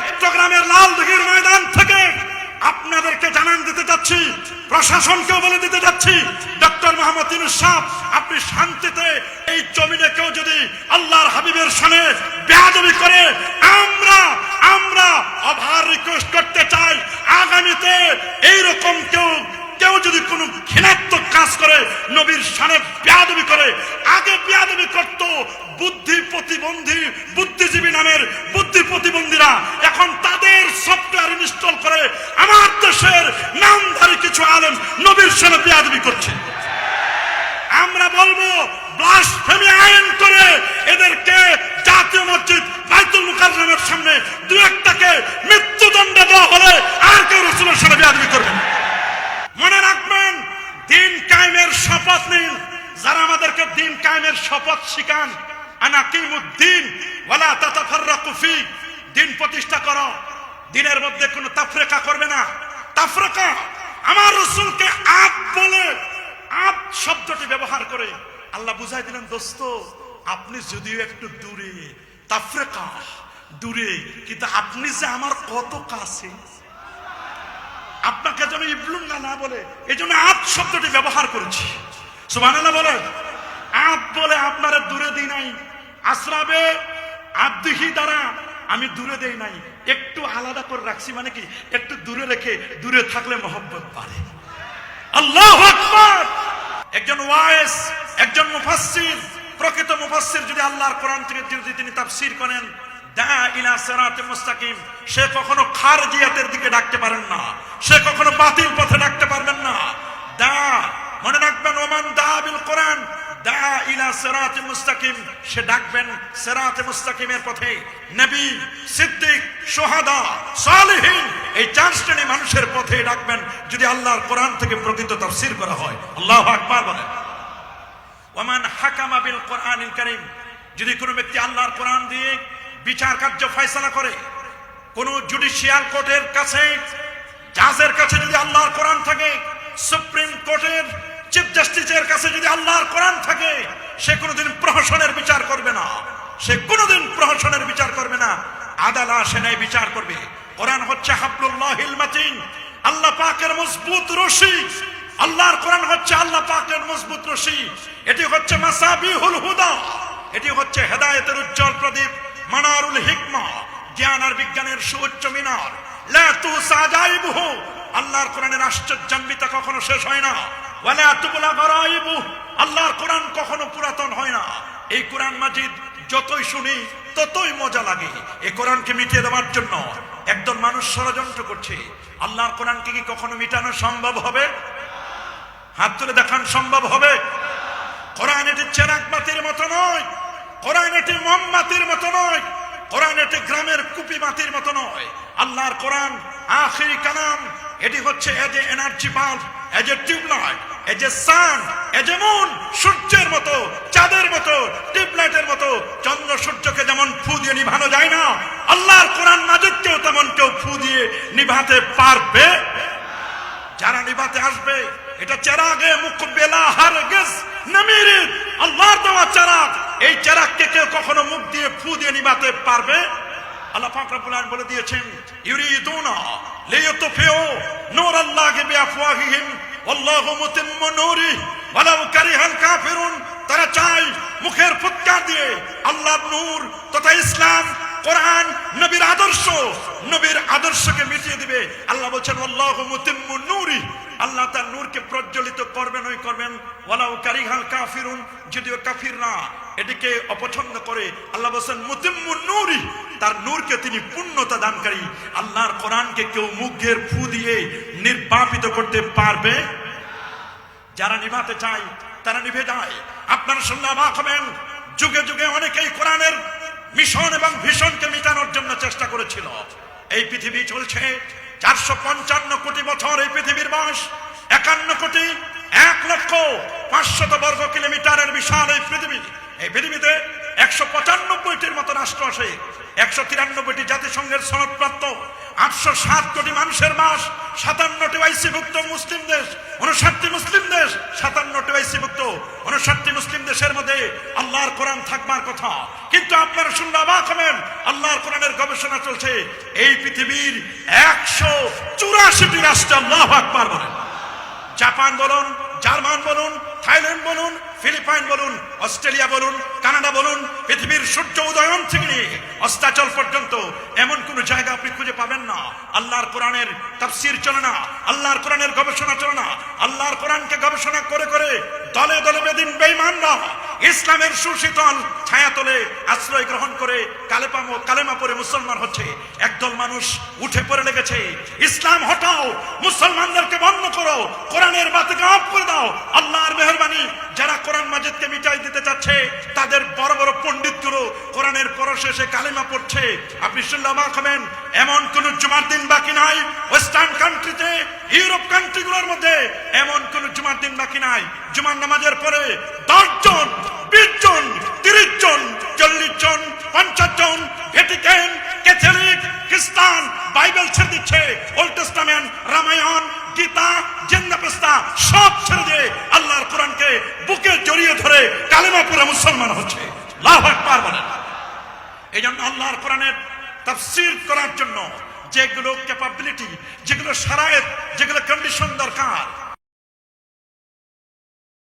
চট্টগ্রামের লালদিঘির ময়দান থেকে আপনাদেরকে জানান দিতে যাচ্ছি, প্রশাসনকেও বলে দিতে যাচ্ছি, ডক্টর মোহাম্মদ ইউনুস সাহেব, আপনি শান্তিতে এই জমিনে কেউ যদি আল্লাহর হাবিবের সামনে বেয়াদবি করে, আমরা আমরা অভার রিকোয়েস্ট করতে চাই। আগামীতে এইরকম কেউ কেউ যদি কোনো নবীর সামনে বেয়াদবি করে, আগে বেয়াদবি করত বুদ্ধি প্রতিবন্ধী, বুদ্ধিজীবী নামের বুদ্ধি প্রতিবন্ধীরা এখন তাদের সফটওয়্যার ইনস্টল করে আমার দেশের নামধারী কিছু আলেম নবীর সামনে বেয়াদবি করছে আমরা বলব ব্লাসফেমি আইন করে এদেরকে জাতীয় মসজিদ বাইতুল মুকাররমের সামনে দু একটাকে মৃত্যুদণ্ড দেওয়া হলে আর কেউ রসুলের সামনে বেয়াদবি করবে না। মনে রাখবেন দিন কায়েমের শপথ নিন। যারা আমাদেরকে দিন কায়েমের শপথ শিখান, আনাকিমুদ্দিন, ওয়ালা তাতাফাররাকু ফি, দিন প্রতিষ্ঠা করো। দিনের মধ্যে কোনো তাফরেকা করবে না। তাফরেকা আমার রসুলকে আপ বলে আপ শব্দটি ব্যবহার করে। আল্লাহ বুঝাই দিলেন, দোস্ত, আপনি যদিও একটু দূরে, তাফরেকা দূরে, কিন্তু আপনি যে আমার কত কাছে আপনাকে যেন ইবলুন না না বলে এই জন্য আপ শব্দটি ব্যবহার করেছি। সুবহানাল্লাহ বলে আপ বলে আপনারা দূরে দিই নাই, আশ্রাবে আব্দিহি দ্বারা আমি দূরে দেই নাই। একটু আলাদা করে রাখছি মানে কি, একটু দূরে রেখে দূরে থাকলে মহব্বত পারে আল্লাহ আকবার! একজন ওয়াইস, একজন মুফাসসির, প্রকৃত মুফাসসির যদি আল্লাহর কোরআন থেকে যদি তিনি তাফসীর করেন মুস্তাকিম। সে কখনো খারজিয়াতের দিকে ডাকতে পারেন না। সে কখনো বাতিল পথে ডাকতে পারবেন না। দা, মনে রাখবেন, ওমান দা বিল কোরআন। দা ইলা সিরাতে মুস্তাকিম। সে ডাকবেন সিরাতে মুস্তাকিমের পথে। নবী, সিদ্দিক সোহাদা সালেহীন, এই চার শ্রেণি মানুষের পথে ডাকবেন যদি আল্লাহর কোরআন থেকে প্রকৃত তাফসীর করা হয়। আল্লাহ আকবার বলেন। ওমান হাকামা বিল কোরআনিল কারীম। যদি কোনো ব্যক্তি আল্লাহর কোরআন দিয়ে বিচার কার্য ফয়সালা করে। কোন জুডিশিয়াল কোর্টের কাছে জাজের কাছে যদি আল্লাহর কোরআন থাকে, সুপ্রিম কোর্টের চিফ জাস্টিসের কাছে যদি আল্লাহর কোরআন থাকে, সে কোনোদিন প্রহসনের বিচার করবে না। সে কোনোদিন প্রহসনের বিচার করবে না। আদালা সে ন্যায় বিচার করবে। কোরআন হচ্ছে হাবলুল্লাহিল মাতিন। আল্লাহ পাকের মজবুত রশি। আল্লাহর কোরআন হচ্ছে আল্লাহ পাকের মজবুত রশি। এটি হচ্ছে মাসাবিহুল হুদা। এটি হচ্ছে হেদায়েতের উজ্জ্বল প্রদীপ। মানারুল হিকমা, জ্ঞান আর বিজ্ঞানের সুউচ্চ মিনার। লা তুসা জাইবুহু আল্লাহর কোরআনের আশ্চর্যান্বিতা কখনো শেষ হয় না। ওয়ালা তুবলা গরাইবু আল্লাহর কোরআন কখনো পুরাতন হয় না। এই কোরআন মাজিদ যতই শুনি, ততই মজা লাগে। এই কোরআনকে মিটিয়ে দেওয়ার জন্য একদল মানুষ ষড়যন্ত্র করছে। আল্লাহর কোরআনকে কি কখনো মিটানো সম্ভব হবে? হাত তুলে দেখান সম্ভব হবে? কোরআন এটি চেরাক বাতির মতো নয়। কোরআন এটি মোমবাতির মতো নয়। কোরআন এটি গ্রামের কুপি বাতির মতো নয়। আল্লাহর কোরআন, আখিরি কালাম, এটি হচ্ছে as a energy bulb, as a tubelight, as a sun, as a moon, সূর্যের মতো, চাঁদের মতো, টিউবলাইটের মতো। চন্দ্র সূর্যকে যেমন ফু দিয়ে নিভানো যায় না, আল্লাহর কোরআন মাজিদকেও তেমন কেউ ফু দিয়ে নিভাতে পারবে। যারা নিভাতে আসবে, এটা চেরাগে মুখ বেলা হার গেস নামিরিদ আল্লাহর দেওয়া চেরাগ এই চেরাগকে কেউ কখনো মুখ দিয়ে ফু দিয়ে নিভাতে পারবে? আল্লাহ পাক রব্বুল বলে দিয়েছেন মুতিম্মু নূরি, ওয়ালাউ কারিহাল কাফিরুন। তারা চায় মুখের ফুৎকার দিয়ে আল্লাহর নূর তথা ইসলাম, কোরআন, নবীর আদর্শ, নবীর আদর্শকে মিটিয়ে দিবে। আল্লাহ বলছেন আল্লাহু মুতিম্মু নূরি। আল্লাহ তার নূরকে প্রজ্বলিত করবেন, ওই করবেন ওয়ালাউ কারিহাল কাফিরুন, যদিও কাফিররা এটিকে অপছন্দ করে, আল্লাহ বলছেন মুতিম্মু নূরি তার নূরকে তিনি পূর্ণতা দানকারী। আল্লাহর কোরআনকে কেউ মুখের ফু দিয়ে নির্বাপিত করতে পারবে? যারা নিভাতে চায়, তারা নিভে যায়। আপনারা শুনলে অবাক যুগে যুগে অনেকেই কোরআনের মিশন এবং ভীষণকে মিটানোর জন্য চেষ্টা করেছিল। এই পৃথিবী চলছে, চারশো পঞ্চান্ন কোটি বছর এই পৃথিবীর বাস একান্ন কোটি এক লক্ষ পাঁচশত বর্গ কিলোমিটারের বিশাল এই পৃথিবী। এই পৃথিবীতে একশো পঁচানব্বইটির মতো রাষ্ট্র আছে। একশো তিরানব্বইটি জাতিসংঘের সনদপ্রাপ্ত, আটশো সাত কোটি মানুষের মাস, সাতান্নটি ওয়াইসিভুক্ত মুসলিম দেশ উনষাটটি মুসলিম দেশ, সাতান্নটি ওয়াইসিভুক্ত উনষাটটি মুসলিম দেশের মধ্যে আল্লাহর কোরআন থাকবার কথা। কিন্তু আপনারা শুনলে অবাক হবেন, আল্লাহর কোরআনের গবেষণা চলছে। এই পৃথিবীর একশো চুরাশিটি রাষ্ট্র আল্লাহ আকবার বলেন। জাপান বলুন, জার্মান বলুন, থাইল্যান্ড বলুন, ফিলিপাইন বলুন, অস্ট্রেলিয়া বলুন, কানাডা বলুন, পৃথিবীর সূর্য উদয়ন থেকে নিয়ে অস্তাচল পর্যন্ত এমন কোন জায়গা আপনি খুঁজে পাবেন না। আল্লাহর কোরআনের তাফসির চলে না, আল্লাহর কোরআনের গবেষণা চলে না, আল্লাহর কোরআনকে গবেষণা করে করে দলে দলে বেদিন বেঈমানরা ইসলামের সুশীতল ছায়া তোলে আশ্রয় গ্রহণ করে কালেপা কালেমা পরে মুসলমান হচ্ছে। একদল মানুষ উঠে পড়ে লেগেছে। ইসলাম হটাও, মুসলমানদেরকে বন্ধ করো, কোরআনের বাতিকে অফ করে দাও। আল্লাহর মেহরবানি, যারা কোরআন মাজিদকে মিটাই দিতে চাচ্ছে, তাদের বড় বড় পণ্ডিতগুলো কোরআনের পরশেষে কালেমা পড়ছে। আপনি শুনলে অবাক এমন কোন জুমার দিন বাকি নাই, ওয়েস্টার্ন কান্ট্রিতে, ইউরোপ কান্ট্রিগুলোর মধ্যে এমন কোন জুমার দিন বাকি নাই। জুমার নামাজের পরে দশ জন বিশ জন তিরিশ জন চল্লিশ জন পঞ্চাশ জন ভেটিকেন, ক্যাথলিক, খ্রিস্টান, বাইবেল ছেড়ে দিচ্ছে। ওল্ড টেস্টামেন্ট রামায়ণ, গীতা জেন্দাপেস্তা সব ছেড়ে দিয়ে আল্লাহর কোরআনকে বুকে জড়িয়ে ধরে কালেমা পরে মুসলমান হচ্ছে। লাভ আকবার বলেন। এই জন্য আল্লাহর কোরআনের তাফসির করার জন্য যেগুলো ক্যাপাবিলিটি যেগুলো সারায়েত যেগুলো কন্ডিশন দরকার